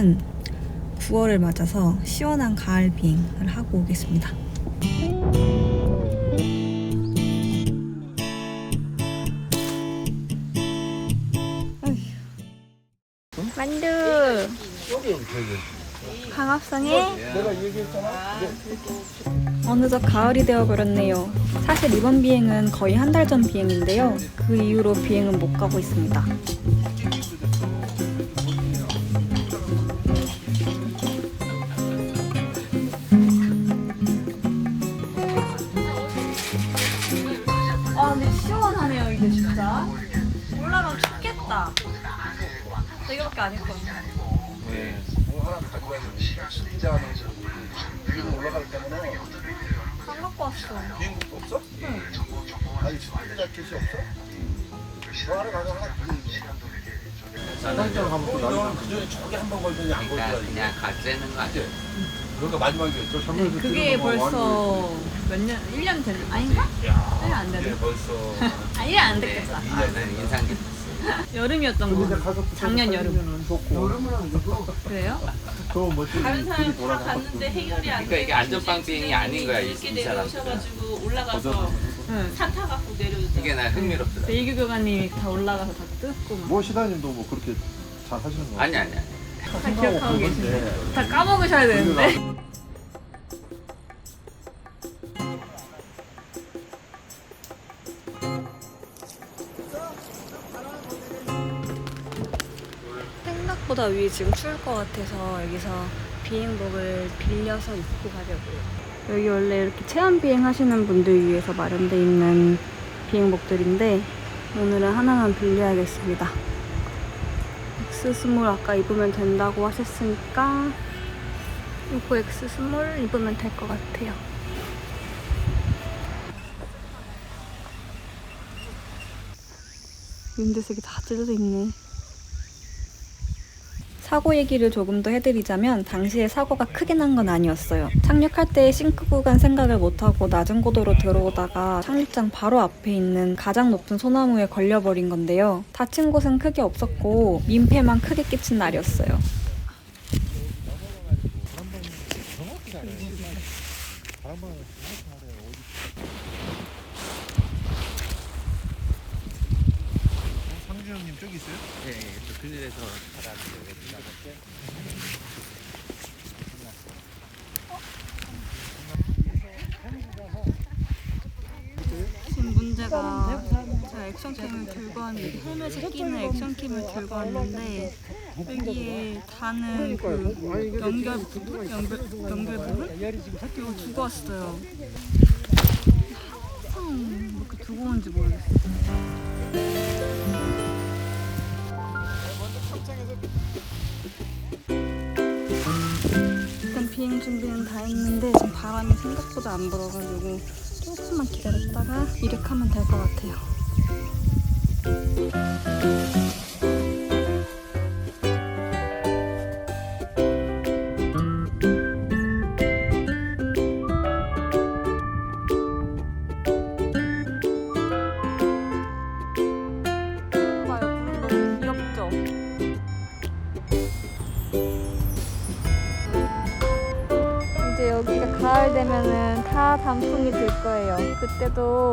오늘은 9월을 맞아서 시원한 가을 비행을 하고 오겠습니다. 만두 얘기했잖아. 어느덧 가을이 되어버렸네요. 사실 이번 비행은 거의 한 달 전 비행인데요. 그 이후로 비행은 못 가고 있습니다. 올라가면 춥겠다. 되게밖에 안 입거든요. 네. 뭐 하나 가져가야 돼. 진짜 위로 올라갈 때는 안 갖고 왔어. 비행복도 없어? 응. 아니 스피드 자켓이 없어? 뭐 하나 가져가. 사장님 한번 또 그전에 저기 한 번 걸더니 안 그러니까 걸더라. 그냥 가짜는 거 아니야? 그러니까 마지막에 저 전면에서 그게 거 벌써 몇 년, 1년 된, 아닌가? 1년 안 예, 되네. 벌써 아, 1년 안 됐겠다. 아, 난 인상 깊었어. 여름이었던 거. 작년 여름. 좋고 여름은 좋고 그래요? 저 멋진 다른 사람 다 갔는데 해결이 안 그러니까 이게 안전빵 비행이 아닌 거야, 이, 이 사람. 내려오셔가지고 올라가서 응. 산 타갖고 내려오죠. 이게 나 흥미롭더라. 이규 교관님이 다 올라가서 다 뜯고 막. 뭐 시다님도 뭐 그렇게 잘 하시는 거 아니 아니 아니. 다 기억하고 계시네. 다 까먹으셔야 되는데. 생각보다 위에 지금 추울 것 같아서 여기서 비행복을 빌려서 입고 가려고요. 여기 원래 이렇게 체험 비행 하시는 분들 위해서 마련되어 있는 비행복들인데 오늘은 하나만 빌려야겠습니다. X 스몰 아까 입으면 된다고 하셨으니까 이거 X 스몰 입으면 될 것 같아요. 윤대색이 다 찢어져 있네. 사고 얘기를 조금 더 해드리자면 당시에 사고가 크게 난 건 아니었어요. 착륙할 때 싱크 구간 생각을 못하고 낮은 고도로 들어오다가 착륙장 바로 앞에 있는 가장 높은 소나무에 걸려버린 건데요. 다친 곳은 크게 없었고 민폐만 크게 끼친 날이었어요. 형님 저기 있어요? 예, 예. 또 그늘에서 받아들여야 지금 문제가 제가 액션캠을 들고 왔는데 헬멧에 끼는 액션캠을 들고 왔는데 여기에 다는 그 연결 부분? 연결, 연결 부분? 이거 두고 왔어요 항상 이렇게 두고 온지 모르겠어요 다 했는데 지금 바람이 생각보다 안 불어가지고 조금만 기다렸다가 이륙하면 될 것 같아요. 단풍이 들 거예요. 그때도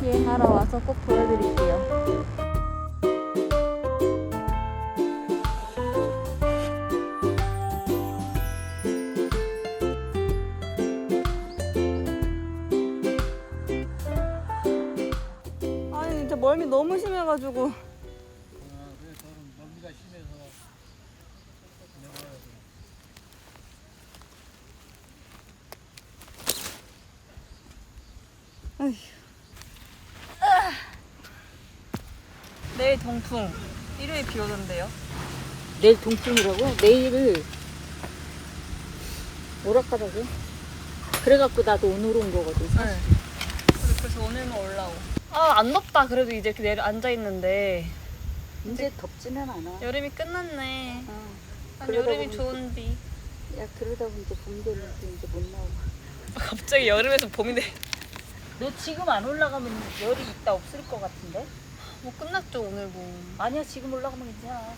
비행하러 와서 꼭 보여드릴게요. 아니 진짜 멀미 너무 심해가지고 내일 동풍 일요일 비 오던데요? 내일 동풍이라고? 내일을 오락가라고? 그래갖고 나도 오늘 온 거거든. 네. 그래서 오늘만 올라오. 아, 안 덥다. 그래도 이제 이렇게 내려 앉아 있는데 이제 덥지는 않아. 여름이 끝났네. 어. 난 그러다 여름이 보니- 좋은디. 야 그러다 보니 이제 봄 되면 또 이제 못 나오고. 갑자기 여름에서 봄이 돼. 너 지금 안 올라가면 열이 있다 없을 것 같은데? 뭐 끝났죠 오늘 뭐. 아니야 지금 올라가면 괜찮아.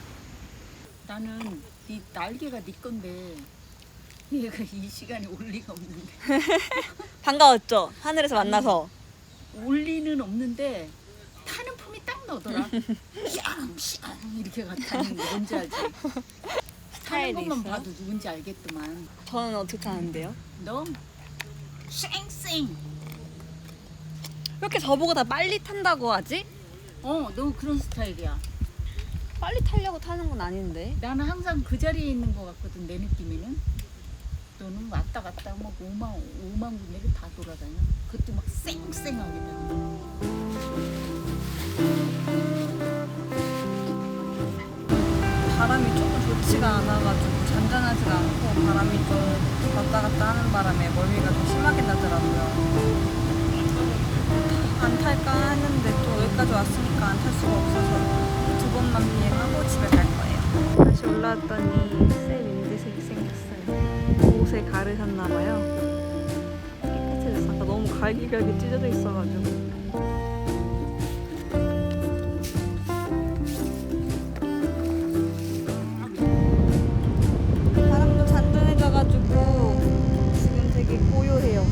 나는 네 날개가 네 건데 얘가 이 시간에 올 리가 없는데 반가웠죠? 하늘에서 만나서. 올 리는 없는데 타는 폼이 딱 나더라. 샹샹 이렇게 가타는 게 뭔지 알지? 타는 스타일이 것만 있어요? 봐도 누군지 알겠더만. 저는 어떻게 타는데요? 너 쌩쌩. 왜 이렇게 저보고 다 빨리 탄다고 하지? 어, 너 그런 스타일이야. 빨리 타려고 타는 건 아닌데. 나는 항상 그 자리에 있는 것 같거든 내 느낌에는. 너는 왔다 갔다 막 오만 오만 군데를 다 돌아다녀. 그것도 막 쌩쌩하게 다녀. 바람이 조금 좋지가 않아가지고 잔잔하지가 않고 바람이 좀 왔다 갔다 하는 바람에 멀미가 좀 심하게 나더라고요. 여기까지 왔으니까 안 탈 수가 없어서 두 번만 비행하고 집에 갈 거예요. 다시 올라왔더니 새 민지색이 생겼어요. 옷에 가르셨나봐요. 깨끗해졌어. 아까 너무 갈기갈기 찢어져 있어가지고. 바람도 잔뜩 해져가지고 지금 되게 고요해요.